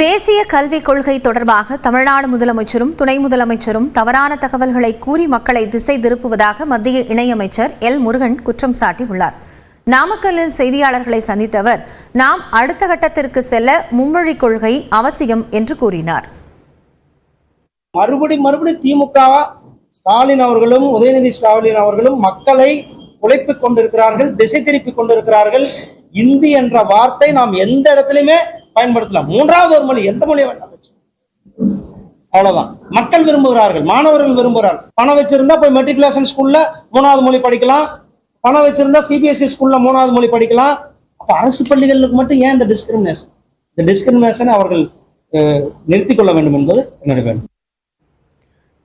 தேசிய கல்விக் கொள்கை தொடர்பாக தமிழ்நாடு முதலமைச்சரும் துணை முதலமைச்சரும் தவறான தகவல்களை கூறி மக்களை திசை திருப்புவதாக மத்திய இணையமைச்சர் எல். முருகன் குற்றம் சாட்டியுள்ளார். நாமக்கல்லில் செய்தியாளர்களை சந்தித்தவர் நாம் அடுத்த கட்டத்திற்கு செல்ல மும்மொழிக் கொள்கை அவசியம் என்று கூறினார். மறுபடி மறுபடி திமுக ஸ்டாலின் அவர்களும் உதயநிதி ஸ்டாலின் அவர்களும் மக்களை உழைப்பிக் கொண்டிருக்கிறார்கள் திசை திருப்பிக் கொண்டிருக்கிறார்கள். இந்தி என்ற வார்த்தை நாம் எந்த இடத்திலுமே பயன்படுத்தலாம். மூன்றாவது ஒரு மொழி எந்த மொழியை வேண்டாம் அவ்வளவுதான். மக்கள் விரும்புகிறார்கள் மாணவர்கள் விரும்புகிறார்கள். பணம் வச்சிருந்தா போய் மெட்ரிகுலேஷன் ஸ்கூல்ல மூணாவது மொழி படிக்கலாம். பணம் வச்சிருந்தா சிபிஎஸ்சி ஸ்கூல்ல மூணாவது மொழி படிக்கலாம். அப்ப அரசு பள்ளிகளுக்கு மட்டும் ஏன் இந்த டிஸ்கிரிமினேஷன் இந்த டிஸ்கிரிமினேஷனை அவர்கள் நிறுத்திக் கொள்ள வேண்டும் என்பது என்னுடைய வேண்டும்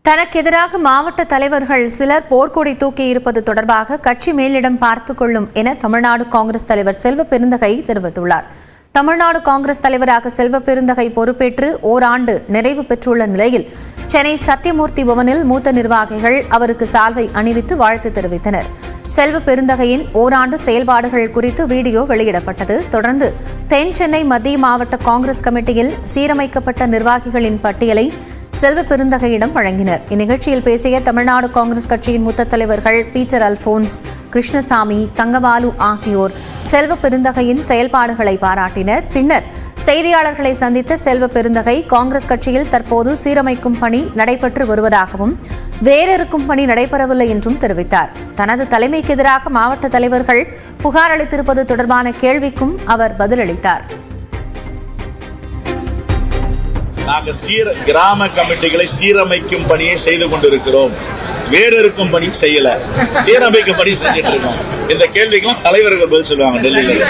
தனக்கு எதிராக மாவட்ட தலைவர்கள் சிலர் போர்க்கொடி தூக்கி இருப்பது தொடர்பாக கட்சி மேலிடம் பார்த்துக் கொள்ளும் என தமிழ்நாடு காங்கிரஸ் தலைவர் செல்வ பெருந்தகை தெரிவித்துள்ளார். தமிழ்நாடு காங்கிரஸ் தலைவராக செல்வ பெருந்தகை பொறுப்பேற்று ஓராண்டு நிறைவு பெற்றுள்ள நிலையில் சென்னை சத்தியமூர்த்தி பவனில் மூத்த நிர்வாகிகள் அவருக்கு சால்வை அணிவித்து வாழ்த்து தெரிவித்தனர். செல்வ பெருந்தகையின் ஓராண்டு செயல்பாடுகள் குறித்து வீடியோ வெளியிடப்பட்டது. தொடர்ந்து தென் சென்னை மத்திய மாவட்ட காங்கிரஸ் கமிட்டியில் சீரமைக்கப்பட்ட நிர்வாகிகளின் பட்டியலை செல்வ பெருந்தகையிடம் வழங்கினர். இந்நிகழ்ச்சியில் பேசிய தமிழ்நாடு காங்கிரஸ் கட்சியின் மூத்த தலைவர்கள் பீட்டர் அல்போன்ஸ் கிருஷ்ணசாமி தங்கபாலு ஆகியோர் செல்வ பெருந்தகையின் செயல்பாடுகளை பாராட்டினர். பின்னர் செய்தியாளர்களை சந்தித்த செல்வ பெருந்தகை காங்கிரஸ் கட்சியில் தற்போது சீரமைக்கும் பணி நடைபெற்று வருவதாகவும் வேறிருக்கும் பணி நடைபெறவில்லை என்றும் தெரிவித்தார். தனது தலைமைக்கு எதிராக மாவட்ட தலைவர்கள் புகார் அளித்திருப்பது தொடர்பான கேள்விக்கும் அவர் பதிலளித்தார். நாங்க சீர கிராம கமிட்டிகளை சீரமைக்கும் பணியை செய்து கொண்டிருக்கிறோம். வேறு இருக்கும் பணி செய்யல. சீரமைக்கும் பணி செஞ்சுட்டு இருக்கோம். இந்த கேள்விக்கெல்லாம் தலைவர்கள் பதில் சொல்லுவாங்க டெல்லியில.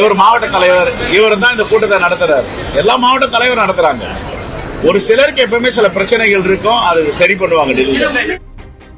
இவர் மாவட்ட தலைவர் இவர் தான் இந்த கூட்டத்தை நடத்துறாரு. எல்லா மாவட்ட தலைவர் நடத்துறாங்க. ஒரு சிலருக்கு எப்பவுமே சில பிரச்சனைகள் இருக்கும் அது சரி பண்ணுவாங்க டெல்லியில.